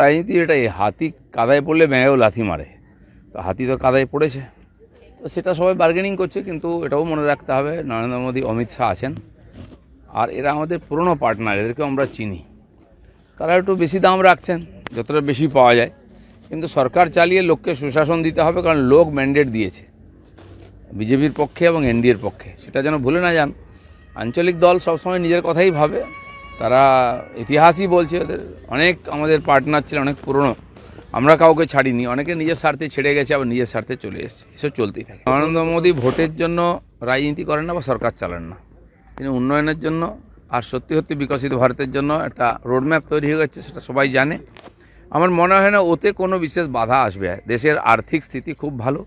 রাজনীতি এটাই হাতি কাদায় পড়লে ব্যাঙেও লাথি মারে। তো হাতি তো কাদায় পড়েছে। তো সেটা সবাই বার্গেনিং করছে, কিন্তু এটাও মনে রাখতে হবে, নরেন্দ্র মোদী, অমিত শাহ আছেন। আর এরা আমাদের পুরনো পার্টনার এদেরকেও আমরা চিনি। তারা একটু বেশি দাম রাখছেন, যতটা বেশি পাওয়া যায়। কিন্তু সরকার চালিয়ে লোককে সুশাসন দিতে হবে, কারণ লোক ম্যান্ডেট দিয়েছে। বিজেপির পক্ষে এবং এনডিএর পক্ষে। সেটা যেন ভুলে না যান। আঞ্চলিক দল সবসময় নিজের কথাই ভাবে। তারা ইতিহাসই বলছে ওদের। অনেক আমাদের পার্টনার ছিল, অনেক পুরনো। আমরা কাউকে ছাড়িনি। অনেকে নিজের স্বার্থে ছেড়ে গেছে, আবার নিজের স্বার্থে চলে এসেছে। এসব চলতেই থাকে। নরেন্দ্র মোদী ভোটের জন্য রাজনীতি করেন না বা সরকার চালান না। তিনি উন্নয়নের জন্য আর সত্যি সত্যি বিকশিত ভারতের জন্য একটা রোডম্যাপ তৈরি হয়ে গেছে, সেটা সবাই জানে। আমার মনে হয় না ওতে কোনো বিশেষ বাধা আসবে। দেশের আর্থিক স্থিতি খুব ভালো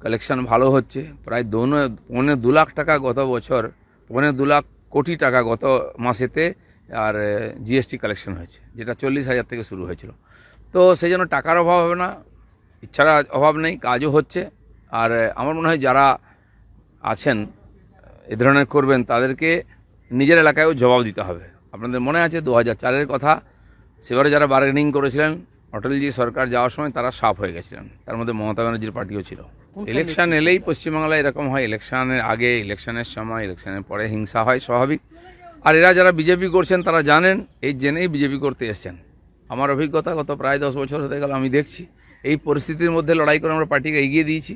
কালেকশন ভালো হচ্ছে। প্রায় দোনো পৌনে দু লাখ টাকা গত বছর, পৌনে দু লাখ কোটি টাকা গত মাসেতে আর জিএসটি কালেকশন হয়েছে যেটা চল্লিশ হাজার থেকে শুরু হয়েছিল। তো সেই জন্য টাকার অভাব হবে না ইচ্ছার অভাব নেই কাজও হচ্ছে। আর আমার মনে হয় যারা আছেন এ ধরনের করবেন তাদেরকে নিজের এলাকায়ও জবাব দিতে হবে। আপনাদের মনে আছে দু হাজার চারের কথা সেবারে যারা বার্গেনিং করেছিলেন অটলজি সরকার যাওয়ার সময় তারা সাফ হয়ে গেছিলেন। তার মধ্যে মমতা ব্যানার্জির পার্টিও ছিল। ইলেকশন এলেই পশ্চিমবাংলায় এরকম হয় ইলেকশনের আগে ইলেকশনের সময় ইলেকশনের পরে হিংসা হয় স্বাভাবিক। আর এরা যারা বিজেপি করছেন, তারা জানেন, এই জেনেই বিজেপি করতে এসছেন। আমার অভিজ্ঞতা গত প্রায় দশ বছর হতে গেল আমি দেখছি। এই পরিস্থিতির মধ্যে লড়াই করে আমরা পার্টিকে এগিয়ে দিয়েছি।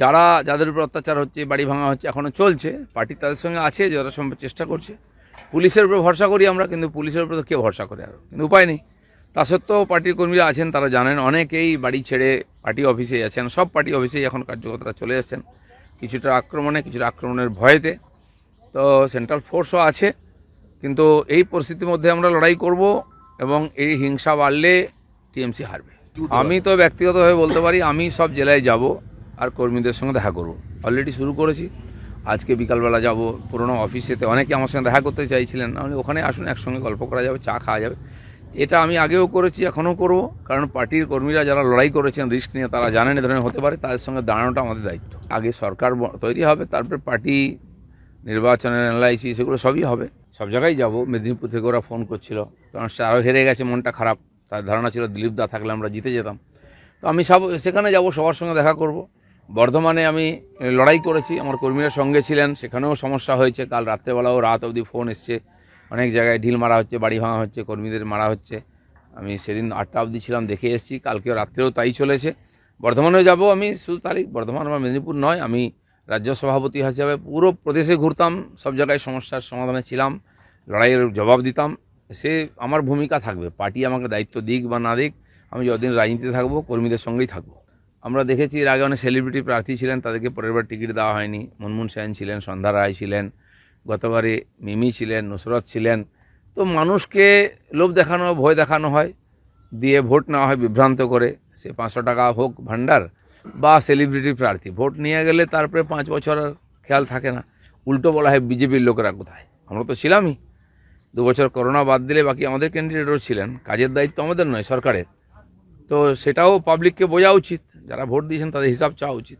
যারা, যাদের উপর অত্যাচার হচ্ছে, বাড়ি ভাঙা হচ্ছে এখনও চলছে, পার্টি তাদের সঙ্গে আছে যথাসম্ভব চেষ্টা করছে। পুলিশের উপর ভরসা করি আমরা, কিন্তু পুলিশের উপর তো কেউ ভরসা করে আর কিন্তু উপায় নেই। তা সত্ত্বেও পার্টির কর্মীরা আছেন, তারা জানেন, অনেকেই বাড়ি ছেড়ে পার্টি অফিসে আছেন, সব পার্টি অফিসেই এখন কার্যকর্তারা চলে এসেছেন। কিছুটা আক্রমণে, কিছুটা আক্রমণের ভয়েতে। তো সেন্ট্রাল ফোর্সও আছে, কিন্তু এই পরিস্থিতির মধ্যে আমরা লড়াই করব এবং এই হিংসা বাড়লে টিএমসি হারবে। আমি তো ব্যক্তিগতভাবে বলতে পারি, আমি সব জেলায় যাব আর কর্মীদের সঙ্গে দেখা করব। অলরেডি শুরু করেছি। আজকে বিকালবেলা যাব, পুরনো অফিসেতে অনেকে আমার সঙ্গে দেখা করতে চাইছিলেন। আমি ওখানে আসুন, একসঙ্গে গল্প করা যাবে, চা খাওয়া যাবে। এটা আমি আগেও করেছি, এখনও করব। কারণ পার্টির কর্মীরা যারা লড়াই করেছেন, রিস্ক নিয়ে তারা জানেন, এ ধরনের হতে পারে। তাদের সঙ্গে দাঁড়ানোটা আমাদের দায়িত্ব। আগে সরকার তৈরি হবে, তারপরে পার্টি নির্বাচনের এনআইসি সেগুলো সবই হবে। সব জায়গায় যাব। মেদিনীপুর থেকে ওরা ফোন করছিল। কারণ আরও হেরে গেছে, মনটা খারাপ। তার ধারণা ছিল দিলীপ দা থাকলে আমরা জিতে যেতাম। তো আমি সব সেখানে যাব, সবার সঙ্গে দেখা করব। বর্ধমানে আমি লড়াই করেছি। আমার কর্মীরা সঙ্গে ছিলেন। সেখানেও সমস্যা হয়েছে। কাল রাত্রেবেলাও রাত অবধি ফোন এসছে। অনেক জায়গায় ঢিল মারা হচ্ছে, বাড়ি ভাঙা হচ্ছে, কর্মীদের মারা হচ্ছে। আমি সেদিন আটটা অবধি ছিলাম, দেখে এসেছি। কালকেও রাত্রেও তাই চলেছে। বর্ধমানেও যাব আমি। শুধু তারিখ বর্ধমান বা মেদিনীপুর নয়, আমি রাজ্য সভাপতি হিসাবে পুরো প্রদেশে ঘুরতাম, সব জায়গায় সমস্যার সমাধানে ছিলাম, লড়াইয়ের জবাব দিতাম। সে আমার ভূমিকা থাকবে, পার্টি আমাকে দায়িত্ব দিক বা না দিক, আমি যতদিন রাজনীতিতে থাকব, কর্মীদের সঙ্গেই থাকব। আমরা দেখেছি এর আগে অনেক সেলিব্রিটি প্রার্থী ছিলেন, তাদেরকে পরের বার টিকিট দেওয়া হয়নি। মুনমুন সেন ছিলেন, সন্ধ্যা রায় ছিলেন, গতবারে মিমি ছিলেন, নুসরত ছিলেন। তো মানুষকে লোভ দেখানো, ভয় দেখানো হয়, দিয়ে ভোট নেওয়া হয় বিভ্রান্ত করে। সে পাঁচশো টাকা হোক ভান্ডার বা সেলিব্রিটি প্রার্থী। ভোট নিয়ে গেলে তারপরে পাঁচ বছর আর খেয়াল থাকে না। উল্টো বলা হয় বিজেপির লোকেরা কোথায়? আমরা তো ছিলামই। দু বছর করোনা বাদ দিলে বাকি আমাদের ক্যান্ডিডেটও ছিলেন। কাজের দায়িত্ব আমাদের নয়, সরকারের। তো সেটাও পাবলিককে বোঝা উচিত। যারা ভোট দিয়েছেন তাদের হিসাব চাওয়া উচিত।